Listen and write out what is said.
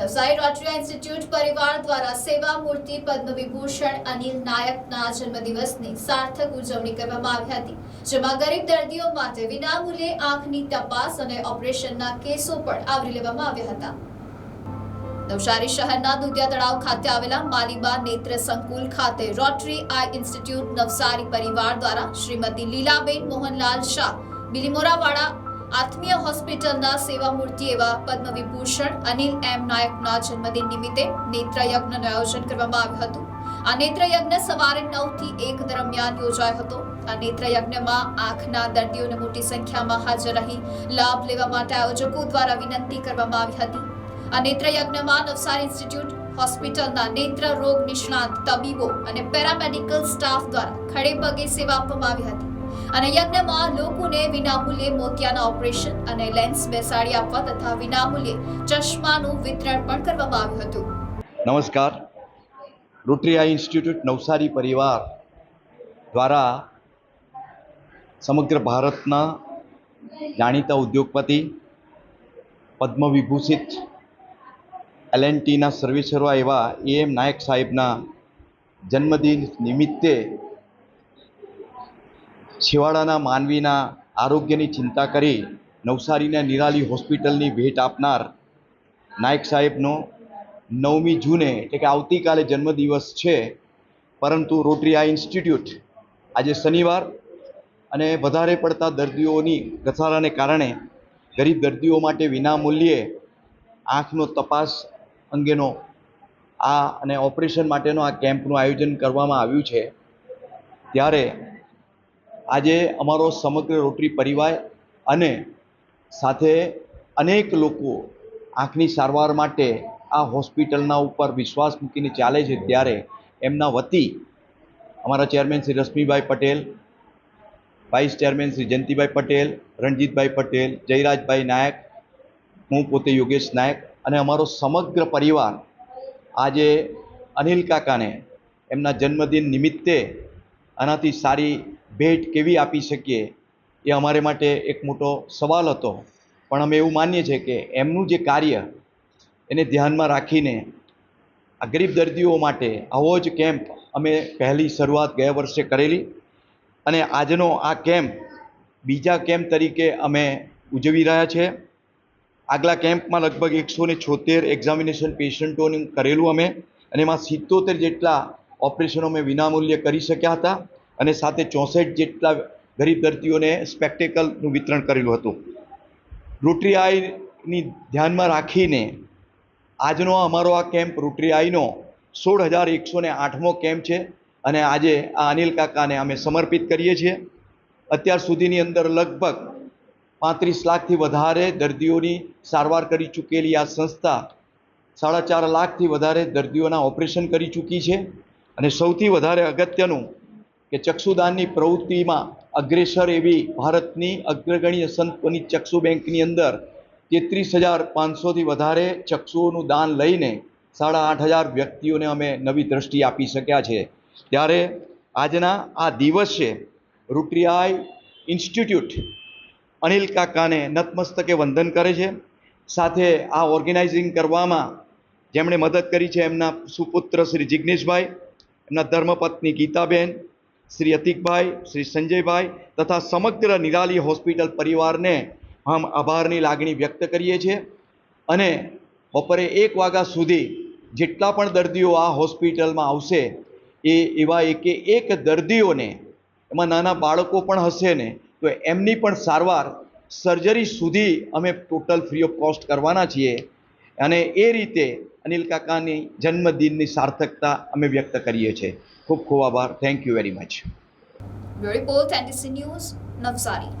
Navsari rotary institute પરિવાર દ્વારા સેવા મૂર્તિ પદ્મ વિભૂષણ અનિલ નાયકના જન્મદિવસની સાર્થક ઉજવણી કરવામાં આવી હતી, જેમાં ગરીબ દર્દીઓ માટે વિનામૂલ્યે આંખની તપાસ અને ઓપરેશનના કેસો પણ આવરી લેવામાં આવ્યા હતા. નવસારી શહેરના દુધિયા તળાવ ખાતે આવેલા માલિબા નેત્ર સંકુલ ખાતે રોટરી આઈ ઇન્સ્ટિટ્યૂટ નવસારી પરિવાર દ્વારા શ્રીમતી લીલાબેન મોહનલાલ શાહ બિલીમોરાવાડા આત્મીય હોસ્પિટલના સેવામૂર્તિ એવા પદ્મ વિભૂષણ અનિલ એમ નાયકના જન્મદિન નિમિત્તે નેત્રયજ્ઞનું આયોજન કરવામાં આવ્યું હતું. આ નેત્રયજ્ઞ સવારે નવથી એક દરમિયાન યોજાયો હતો. આ નેત્રયજ્ઞમાં આંખના દર્દીઓને મોટી સંખ્યામાં હાજર રહી લાભ લેવા માટે આયોજકો દ્વારા વિનંતી કરવામાં આવી હતી. આ નેત્રયજ્ઞમાં નવસારી ઇન્સ્ટિટ્યૂટ હોસ્પિટલના નેત્ર રોગ નિષ્ણાંત તબીબો અને પેરામેડિકલ સ્ટાફ દ્વારા ખડેપગે સેવા આપવામાં આવી હતી. અને યજ્ઞમાં લોકોને વિનામૂલ્યે મોતિયાના ઓપરેશન અને લેન્સ બેસાડી આપવા તથા વિનામૂલ્યે ચશ્માનું વિતરણ પણ કરવામાં આવ્યું હતું. નમસ્કાર. રોટરીયા ઇન્સ્ટિટ્યૂટ નવસારી પરિવાર દ્વારા સમગ્ર ભારતના જાણીતા ઉદ્યોગપતિ, પદ્મવિભૂષિત એલ એન ટીના સર્વેસર્વા એવા એ એમ નાયક સાહેબના જન્મદિન નિમિત્તે છેવાડાના માનવીના આરોગ્યની ચિંતા કરી નવસારીના નિરાલી હોસ્પિટલની ભેટ આપનાર નાયક સાહેબનો નવમી જૂને એટલે કે આવતીકાલે જન્મદિવસ છે. પરંતુ રોટરી આ ઇન્સ્ટિટ્યૂટ આજે શનિવાર અને વધારે પડતા દર્દીઓની ઘસારાને કારણે ગરીબ દર્દીઓ માટે વિનામૂલ્યે આંખનો તપાસ અંગેનો આ અને ઓપરેશન માટેનો આ કેમ્પનું આયોજન કરવામાં આવ્યું છે. ત્યારે આજે અમારો સમગ્ર રોટરી પરિવાર અને સાથે અનેક લોકો આંખની સારવાર માટે આ હોસ્પિટલના ઉપર વિશ્વાસ મૂકીને ચાલે છે ત્યારે એમના વતી અમારા chairman Shri Rashmibhai Patel, vice chairman Shri Jayantibhai Patel, Ranjitbhai Patel, Jayrajbhai Naik, હું પોતે યોગેશ નાયક અને અમારો સમગ્ર પરિવાર આજે અનિલ કાકાને એમના જન્મદિન નિમિત્તે આનાથી સારી ભેટ કેવી આપી શકીએ એ અમારે માટે એક મોટો સવાલ હતો. પણ અમે એવું માનીએ છીએ કે એમનું જે કાર્ય એને ધ્યાનમાં રાખીને આ ગરીબ દર્દીઓ માટે આવો જ કેમ્પ અમે પહેલી શરૂઆત ગયા વર્ષે કરેલી અને આજનો આ કેમ્પ બીજા કેમ્પ તરીકે અમે ઉજવી રહ્યા છે. આગલા કેમ્પમાં લગભગ એકસો ને છોતેર એક્ઝામિનેશન પેશન્ટોનું કરેલું અમે અને એમાં સિત્તોતેર જેટલા ઓપરેશનો અમે વિનામૂલ્યે કરી શક્યા હતા. અને સાથે ચોસઠ જેટલા ગરીબ દર્દીઓને સ્પેક્ટેકલનું વિતરણ કરેલું હતું. રોટરી આઈની ધ્યાનમાં રાખીને આજનો અમારો આ કેમ્પ રોટરી આઈનો સોળ હજાર એકસો ને આઠમો કેમ્પ છે અને આજે આ અનિલ કાકાને અમે સમર્પિત કરીએ છીએ. અત્યાર સુધીની અંદર લગભગ પાંત્રીસ લાખથી વધારે દર્દીઓની સારવાર કરી ચૂકેલી આ સંસ્થા સાડા ચાર લાખથી વધારે દર્દીઓના ઓપરેશન કરી ચૂકી છે. અને સૌથી વધારે અગત્યનું કે ચક્ષુદાનની પ્રવૃત્તિમાં અગ્રેસર એવી ભારતની અગ્રગણ્ય સંતોની ચક્ષુ બેંકની અંદર તેત્રીસ હજાર પાંચસોથી વધારે ચક્ષુઓનું દાન લઈને સાડા આઠ હજાર વ્યક્તિઓને અમે નવી દ્રષ્ટિ આપી શક્યા છે. ત્યારે આજના આ દિવસે રૂટ્રિયાઈ ઇન્સ્ટિટ્યૂટ અનિલ કાકાને નતમસ્તકે વંદન કરે છે. સાથે આ ઓર્ગેનાઇઝિંગ કરવામાં જેમણે મદદ કરી છે એમના સુપુત્ર શ્રી જિગ્નેશભાઈ, એમના ધર્મપત્ની ગીતાબેન શ્રી અતિકભાઈ, શ્રી સંજયભાઈ તથા સમગ્ર નિરાલી હોસ્પિટલ પરિવારને આમ આભારની લાગણી વ્યક્ત કરીએ છીએ. અને બપોરે એક વાગ્યા સુધી જેટલા પણ દર્દીઓ આ હોસ્પિટલમાં આવશે, એ એવા એકે એક દર્દીઓને, એમાં નાના બાળકો પણ હશે ને, તો એમની પણ સારવાર સર્જરી સુધી અમે ટોટલ ફ્રી ઓફ કોસ્ટ કરવાના છીએ. અને એ રીતે અનિલ કાકાની જન્મદિનની સાર્થકતા અમે વ્યક્ત કરીએ છીએ. ખૂબ ખૂબ આભાર. Thank you very much bureau report NDC news Navsari